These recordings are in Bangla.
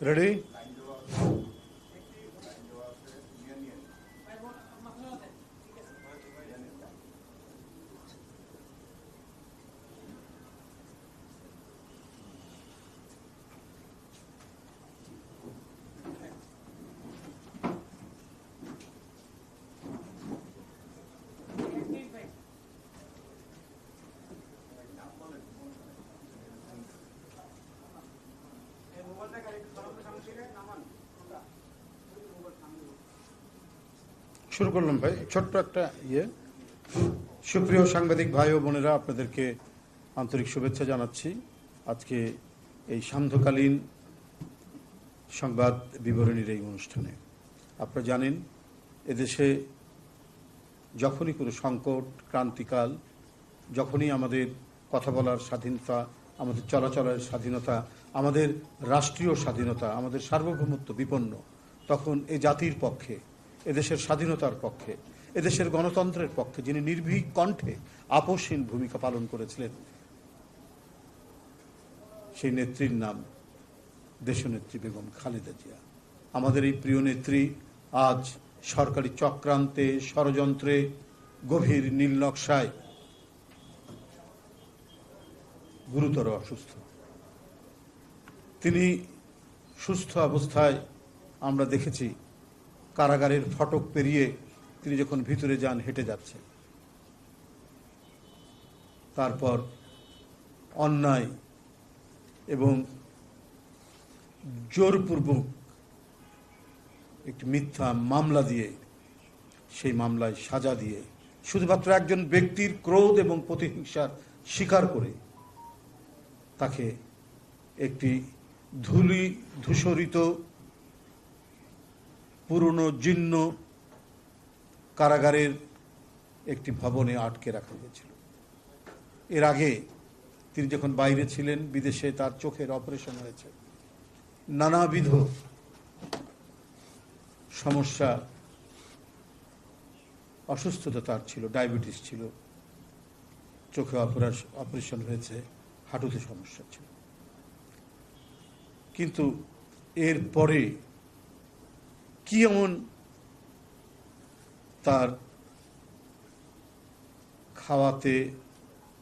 Ready? শুরু করলাম ভাই। ছোট্ট একটা ইয়ে। সুপ্রিয় সাংবাদিক ভাই ও বোনেরা, আপনাদেরকে আন্তরিক শুভেচ্ছা জানাচ্ছি। আজকে এই সান্ধ্যকালীন সংবাদ বিবরণীর এই অনুষ্ঠানে। আপনারা জানেন, এদেশে যখনই কোনো সংকট, ক্রান্তিকাল, যখনই আমাদের কথা বলার স্বাধীনতা, আমাদের চলাচলের স্বাধীনতা আমাদের রাষ্ট্রীয় স্বাধীনতা, আমাদের সার্বভৌমত্ব বিপন্ন, তখন এ জাতির পক্ষে, এদেশের স্বাধীনতার পক্ষে, এদেশের গণতন্ত্রের পক্ষে যিনি নির্ভীক কণ্ঠে আপোষহীন ভূমিকা পালন করেছিলেন, সেই নেত্রীর নাম দেশনেত্রী বেগম খালেদা জিয়া। আমাদের এই প্রিয় নেত্রী আজ সরকারি চক্রান্তে, ষড়যন্ত্রে, গভীর নীল নকশায় গুরুতর অসুস্থ। তিনি সুস্থ অবস্থায় আমরা দেখেছি, কারাগারের ফটক পেরিয়ে তিনি যখন ভিতরে যান, হেঁটে যাচ্ছে তারপর অন্যায় এবং জোরপূর্বক একটি মিথ্যা মামলা দিয়ে, সেই মামলায় সাজা দিয়ে, শুধুমাত্র একজন ব্যক্তির ক্রোধ এবং প্রতিহিংসার স্বীকার করে তাকে একটি ধুলি ধূসরিত, পুরনো জীর্ণ কারাগারের একটি ভবনে আটকে রাখা হয়েছিল। এর আগে তিনি যখন বাইরে ছিলেন, বিদেশে তার চোখের অপারেশন হয়েছে। নানাবিধ সমস্যা, অসুস্থতা তার ছিল, ডায়াবেটিস ছিল, চোখে অপারেশন হয়েছে, হাঁটুতে সমস্যা ছিল। কিন্তু এর পরে কি এমন তার খাওয়াতে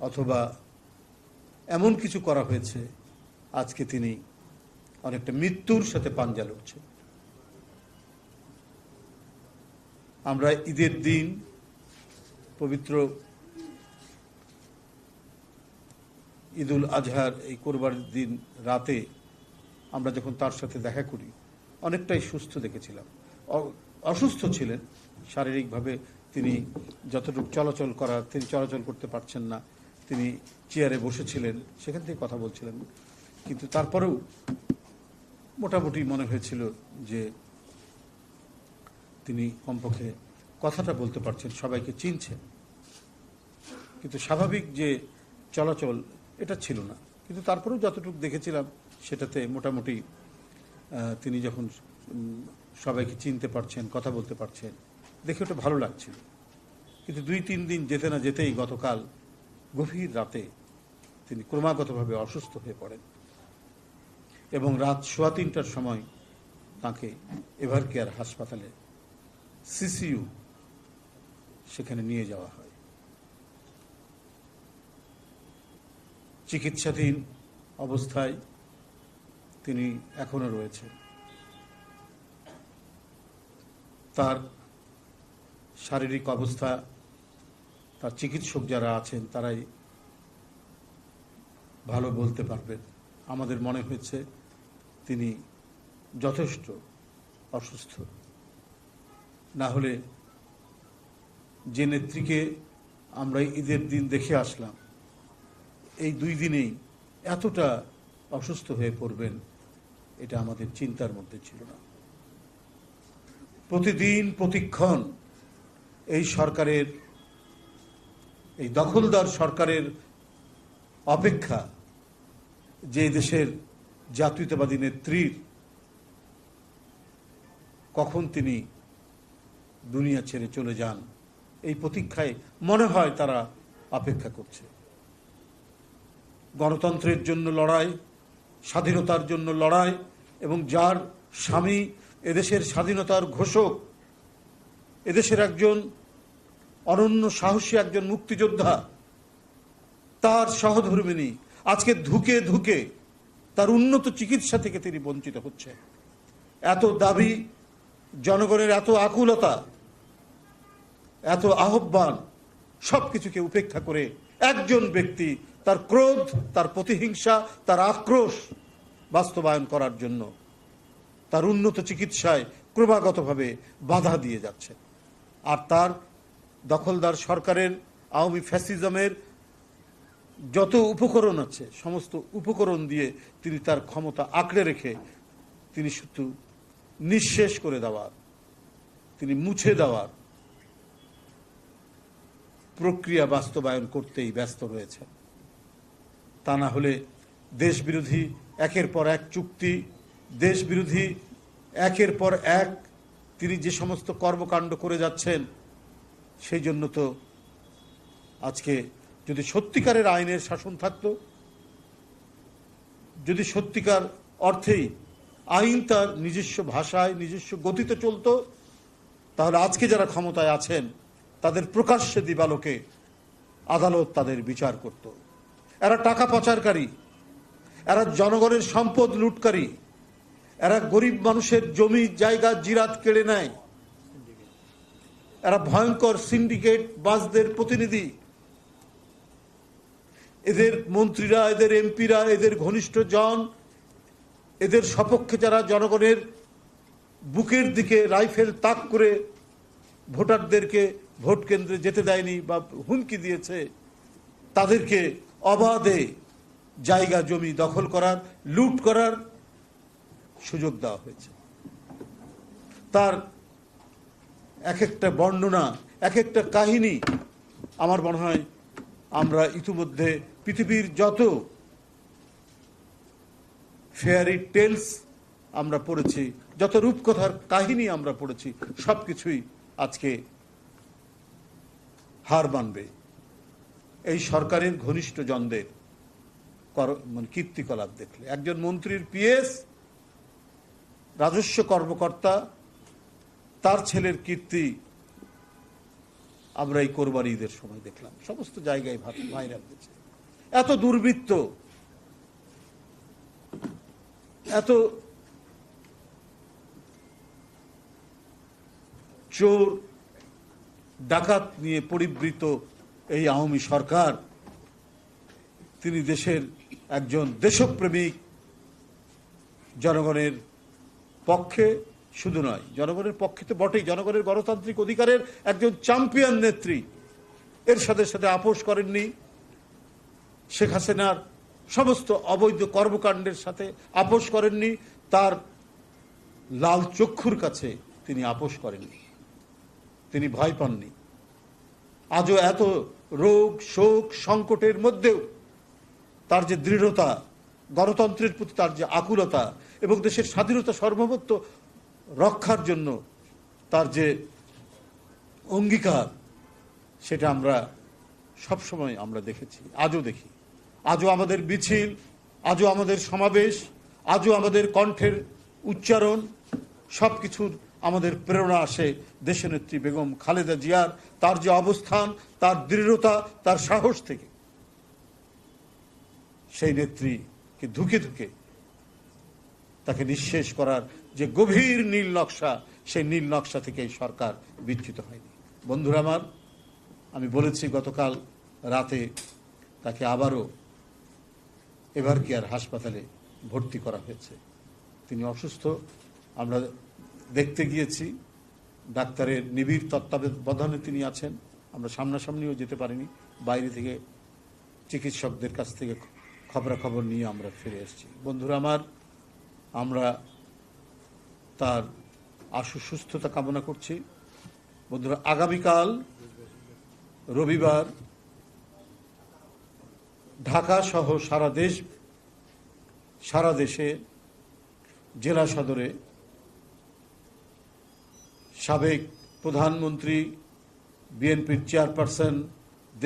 অথবা এমন কিছু করা হয়েছে? আজকে তিনি অনেকটা মৃত্যুর সাথে পাঞ্জা লড়ছেন। আমরা ঈদের দিন পবিত্র ঈদুল আজহার এই কোরবানির দিন রাতে আমরা যখন তার সাথে দেখা করি, অনেকটাই সুস্থ দেখেছিলাম। অসুস্থ ছিলেন। শারীরিকভাবে তিনি যতটুকু চলাচল করার তিনি চলাচল করতে পারছেন না। তিনি চেয়ারে বসেছিলেন, সেখান থেকে কথা বলছিলেন। কিন্তু তারপরেও মোটামুটি মনে হয়েছিল যে তিনি কমপক্ষে কথাটা বলতে পারছেন, সবাইকে চিনছেন কিন্তু স্বাভাবিক যে চলাচল, এটা ছিল না। কিন্তু তারপরেও যতটুকু দেখেছিলাম সেটাতে মোটামুটি তিনি যখন সবাইকে চিনতে পারছেন, কথা বলতে পারছেন, দেখে ওটা ভালো লাগছিল কিন্তু দুই তিন দিন যেতে না যেতেই গতকাল গভীর রাতে তিনি ক্রমাগতভাবে অসুস্থ হয়ে পড়েন এবং রাত সোয়া তিনটার সময় তাকে এভার কেয়ার হাসপাতালে সিসিইউ সেখানে নিয়ে যাওয়া হয়। চিকিৎসাধীন অবস্থায় তিনি এখনও রয়েছেন। তার শারীরিক অবস্থা, তার চিকিৎসক যারা আছেন, তারাই ভালো বলতে পারবেন। আমাদের মনে হয়েছে তিনি যথেষ্ট অসুস্থ। না হলে যে নেত্রীকে আমরা ঈদের দিন দেখে আসলাম, এই দুই দিনেই এতটা অসুস্থ হয়ে পড়বেন। এটা আমাদের চিন্তার মধ্যে ছিল না। প্রতিদিন প্রতিক্ষণ এই সরকারের, এই দখলদার সরকারের অপেক্ষা যে দেশের জাতীয়তাবাদী নেত্রীর কখন তিনি দুনিয়া ছেড়ে চলে যান, এই প্রতীক্ষায় মনে হয় তারা অপেক্ষা করছে। গণতন্ত্রের জন্য লড়াই স্বাধীনতার জন্য লড়াই এবং যার স্বামী এদেশের স্বাধীনতার ঘোষক, এদেশের একজন অনন্য সাহসী, একজন মুক্তিযোদ্ধা, তার সহধর্মিনী আজকে ধুকে ধুকে তার উন্নত চিকিৎসা থেকে তিনি বঞ্চিত হচ্ছে এত দাবি জনগণের এত আকুলতা, এত আহ্বান সবকিছুকে উপেক্ষা করে একজন ব্যক্তি তার ক্রোধ, তার প্রতিহিংসা, তার আক্রোশ বাস্তবায়ন করার জন্য তার উন্নত চিকিৎসায় ক্রমাগতভাবে বাধা দিয়ে যাচ্ছে। আর তার দখলদার সরকারের, আওয়ামী ফ্যাসিজমের যত উপকরণ আছে, সমস্ত উপকরণ দিয়ে তিনি তার ক্ষমতা আঁকড়ে রেখে তিনি শুধু নিঃশেষ করে দেওয়ার, তিনি মুছে দেওয়ার প্রক্রিয়া বাস্তবায়ন করতেই ব্যস্ত রয়েছেন। তা না হলে দেশ বিরোধী একের পর এক চুক্তি দেশ বিরোধী একের পর এক তিনি যে সমস্ত কর্মকাণ্ড করে যাচ্ছেন, সেই জন্য তো আজকে যদি সত্যিকারের আইনের শাসন থাকতো, যদি সত্যিকার অর্থেই আইন তার নিজস্ব ভাষায়, নিজস্ব গতিতে চলতো, তাহলে আজকে যারা ক্ষমতায় আছেন, তাদের প্রকাশ্যে দিবালোকে আদালত তাদের বিচার করত। এরা টাকা পাচারকারী এরা জনগণের সম্পদ লুটকারী, এরা গরিব মানুষের জমি, জায়গা, জিরাত কেড়ে নেয়। এরা ভয়ঙ্কর সিন্ডিকেট বাসদের প্রতিনিধি। এদের মন্ত্রীরা, এদের এমপিরা, এদের ঘনিষ্ঠ জন এদের সপক্ষে যারা জনগণের বুকের দিকে রাইফেল তাক করে ভোটারদেরকে ভোট কেন্দ্রে যেতে দেয়নি বা হুমকি দিয়েছে, তাদেরকে অবাধে জায়গা, জমি দখল করার, লুট করার সুযোগ দেওয়া হয়েছে। তার এক একটা বর্ণনা এক একটা কাহিনী আমার মনে হয় আমরা ইতিমধ্যে পৃথিবীর যত ফেয়ারি টেলস আমরা পড়েছি, যত রূপকথার কাহিনী আমরা পড়েছি, সবকিছুই আজকে হার মানবে। এই সরকারের ঘনিষ্ঠ জনদের মানে কীর্তিকলাপ দেখলে। একজন মন্ত্রীর পিএস, রাজস্ব কর্মকর্তা, তার ছেলের কীর্তি আমরা এই কোরবানি ঈদের সময় দেখলাম। সমস্ত জায়গায় ভাইরাল হয়েছে এত দুর্বৃত্ত, এত চোর, ডাকাত নিয়ে পরিবৃত এই আওয়ামী সরকার, তিনি দেশের একজন দেশপ্রেমিক জনগণের পক্ষে শুধু নয়, জনগণের পক্ষে তো বটেই, জনগণের গণতান্ত্রিক অধিকারের একজন চ্যাম্পিয়ন নেত্রী। এর সাথে সাথে আপোষ করেননি শেখ হাসিনার সমস্ত অবৈধ কর্মকাণ্ডের সাথে আপোষ করেননি, তার লাল চক্ষুর কাছে তিনি আপোষ করেননি। তিনি ভয় পাননি। আজও এত রোগ, শোক, সংকটের মধ্যেও তার যে দৃঢ়তা, গণতন্ত্রের প্রতি তার যে আকুলতা এবং দেশের স্বাধীনতা সার্বভৌমত্ব রক্ষার জন্য তার যে অঙ্গীকার, সেটা আমরা সবসময় আমরা দেখেছি, আজও দেখি। আজও আমাদের মিছিল, আজও আমাদের সমাবেশ, আজও আমাদের কণ্ঠের উচ্চারণ সব কিছুর আমাদের প্রেরণা আসে দেশনেত্রী বেগম খালেদা জিয়ার। তার যে অবস্থান, তার দৃঢ়তা, তার সাহস থেকে সেই নেত্রীকে ধুকে ধুকে তাকে নিঃশেষ করার যে গভীর নীল নকশা, সেই নীল নকশা থেকে এই সরকার বিচ্যুত হয়নি। বন্ধুরা আমার, আমি বলেছি গতকাল রাতে তাকে আবারও এভার কেয়ার হাসপাতালে ভর্তি করা হয়েছে। তিনি অসুস্থ, আমরা দেখতে গিয়েছি। ডাক্তারের নিবিড় তত্ত্বাবধানে তিনি আছেন। আমরা সামনাসামনিও যেতে পারিনি। বাইরে থেকে চিকিৎসকদের কাছ থেকে খবরাখবর নিয়ে আমরা ফিরে এসেছি। বন্ধুরা আমার, আমরা তার আশু সুস্থতা কামনা করছি। বন্ধুরা, আগামীকাল রবিবার ঢাকা সহ সারা দেশ, সারা দেশে জেলা সদরে সাবেক প্রধানমন্ত্রী, বিএনপির চেয়ারপারসন,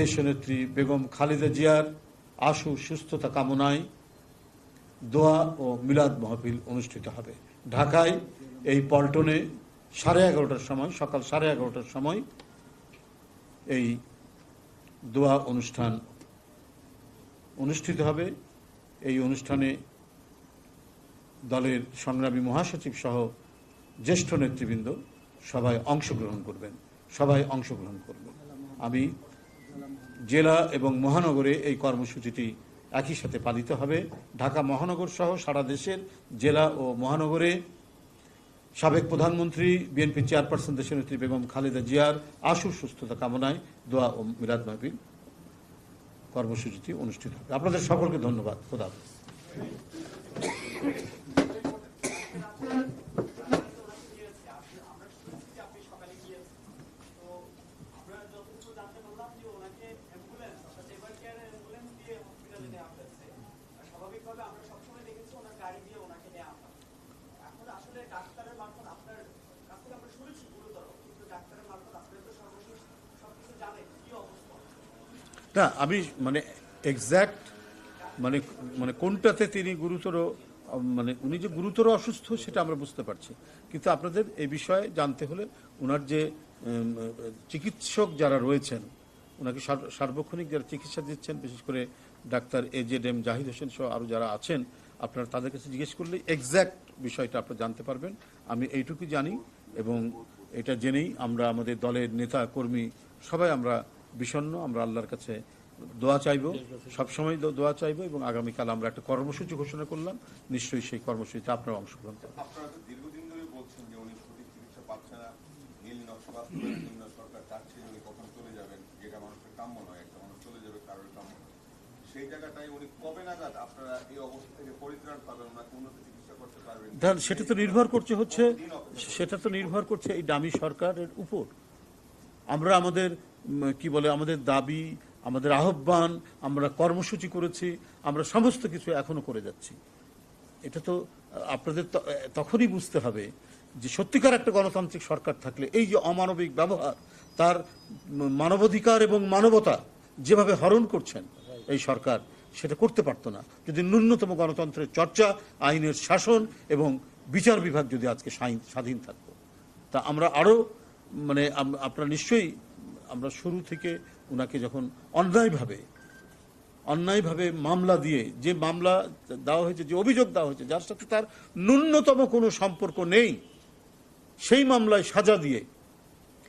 দেশনেত্রী বেগম খালেদা জিয়ার আশু সুস্থতা কামনায় দোয়া ও মিলাদ মাহফিল অনুষ্ঠিত হবে। ঢাকায় এই পল্টনে সাড়ে এগারোটার সময়, সকাল সাড়ে এগারোটার সময় এই দোয়া অনুষ্ঠান অনুষ্ঠিত হবে। এই অনুষ্ঠানে দলের সংগ্রামী মহাসচিব সহ জ্যেষ্ঠ নেতৃবৃন্দ সবাই অংশগ্রহণ করবেন। সবাই অংশগ্রহণ করবেন। আমি জেলা এবং মহানগরে এই কর্মসূচিটি একই সাথে পালিত হবে। ঢাকা মহানগর সহ সারা দেশের জেলা ও মহানগরে সাবেক প্রধানমন্ত্রী বিএনপি চেয়ারপারসন দেশনেত্রী বেগম খালেদা জিয়ার আশু সুস্থতা কামনায় দোয়া ও মিলাদ মাহফিল কর্মসূচিটি অনুষ্ঠিত হবে। আপনাদের সকলকে ধন্যবাদ। খোদা হাফেজ। আমরা যতটুকু জানতে পারলাম যে ওনাকে অ্যাম্বুলেন্স অর্থাৎ এভার কেয়ার অ্যাম্বুলেন্স দিয়ে হসপিটালে নেওয়া হয়েছে আর স্বাভাবিকভাবে আমরা সবসময় দেখেছি ওনার গাড়ি দিয়ে ওনাকে নেওয়া হয় এখন আসলে না, আমি মানে এক্স্যাক্ট মানে মানে কোনটাতে তিনি গুরুতর মানে উনি যে গুরুতর অসুস্থ সেটা আমরা বুঝতে পারছি। কিন্তু আপনাদের এই বিষয়ে জানতে হলে ওনার যে চিকিৎসক যারা রয়েছেন ওনাকে সার- সার্বক্ষণিক যারা চিকিৎসা দিচ্ছেন, বিশেষ করে doctor A Z M Zahid Hossain সহ আরও যারা আছেন আপনারা তাদের কাছে জিজ্ঞেস করলে এক্স্যাক্ট বিষয়টা আপনারা জানতে পারবেন। আমি এইটুকু জানি এবং এটা জেনেই আমরা আমাদের দলের নেতা, কর্মী সবাই আমরা বিষণ্ণ। আমরা আল্লাহর কাছে দোয়া চাইব, সবসময় দোয়া চাইব এবং আগামীকাল আমরা একটা কর্মসূচি ঘোষণা করলাম। নিশ্চয়ই সেই কর্মসূচিতে আপনারা অংশগ্রহণ করবেন। সরকার চাচ্ছে কখন চলে যাবেন, যেটা মানুষের কাম্য নয়, একটা মানুষ চলে যাবে, কারোর কাম্য সেই জায়গাটায় উনি কবে নাগাদ আপনারা এই অবস্থা থেকে পরিত্রাণ পাবেন ওনাকে উন্নত চিকিৎসা করতে পারবেন? সেটা তো নির্ভর করছে হচ্ছে সেটা তো নির্ভর করছে এই দামি সরকারের উপর। আমরা আমাদের কি বলে আমাদের দাবি আমাদের আহ্বান আমরা কর্মসূচি করেছি আমরা সমস্ত কিছু এখনও করে যাচ্ছি। এটা তো আপনাদের তখনই বুঝতে হবে যে সত্যিকার একটা গণতান্ত্রিক সরকার থাকলে এই যে অমানবিক ব্যবহার তার মানবাধিকার এবং মানবতা যেভাবে হরণ করছেন এই সরকার সেটা করতে পারতো না। যদি ন্যূনতম গণতন্ত্রের চর্চা, আইনের শাসন এবং বিচার বিভাগ যদি আজকে স্বাধীন- থাকতো, তা আমরা আরও মানে আপনারা নিশ্চয়ই আমরা শুরু থেকে ওনাকে যখন অন্যায়ভাবে অন্যায়ভাবে মামলা দিয়ে যে মামলা দেওয়া হয়েছে, যে অভিযোগ দেওয়া হয়েছে, যার সাথে তার ন্যূনতম কোনো সম্পর্ক নেই, সেই মামলায় সাজা দিয়ে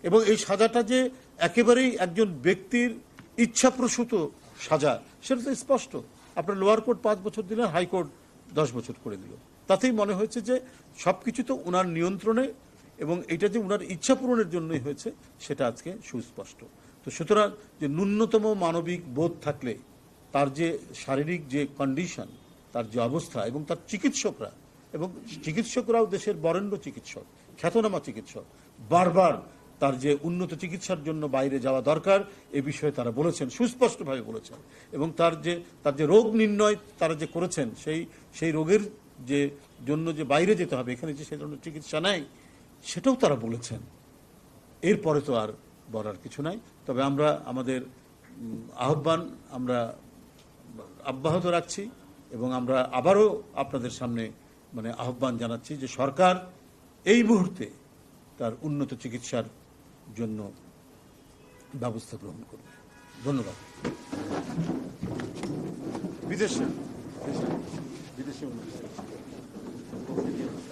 এবং এই সাজাটা যে একেবারেই একজন ব্যক্তির ইচ্ছাপ্রসূত সাজা, সেটা তো স্পষ্ট। আপনার লোয়ার কোর্ট পাঁচ বছর দিলেন হাইকোর্ট দশ বছর করে দিল। তাতেই মনে হয়েছে যে সব কিছু তো ওনার নিয়ন্ত্রণে এবং এটা যে ওনার ইচ্ছা পূরণের জন্যই হয়েছে, সেটা আজকে সুস্পষ্ট। তো সুতরাং যে ন্যূনতম মানবিক বোধ থাকলে, তার যে শারীরিক যে কন্ডিশন তার যে অবস্থা এবং তার চিকিৎসকরা, এবং চিকিৎসকরাও দেশের বরেণ্য চিকিৎসক, খ্যাতনামা চিকিৎসক, বারবার তার যে উন্নত চিকিৎসার জন্য বাইরে যাওয়া দরকার, এ বিষয়ে তারা বলেছেন, সুস্পষ্টভাবে বলেছেন। এবং তার যে তার যে রোগ নির্ণয় তারা যে করেছেন, সেই সেই রোগের যে, জন্য যে বাইরে যেতে হবে, এখানে যে সেই ধরনের চিকিৎসা নেই, সেটাও তারা বলেছেন। এরপরে তো আর বলার কিছু নাই। তবে আমরা, আমাদের আহ্বান আমরা অব্যাহত রাখছি এবং আমরা আবারও আপনাদের সামনে মানে আহ্বান জানাচ্ছি যে সরকার এই মুহূর্তে তার উন্নত চিকিৎসার জন্য ব্যবস্থা গ্রহণ করবে। ধন্যবাদ। বিদেশে। বিদেশে।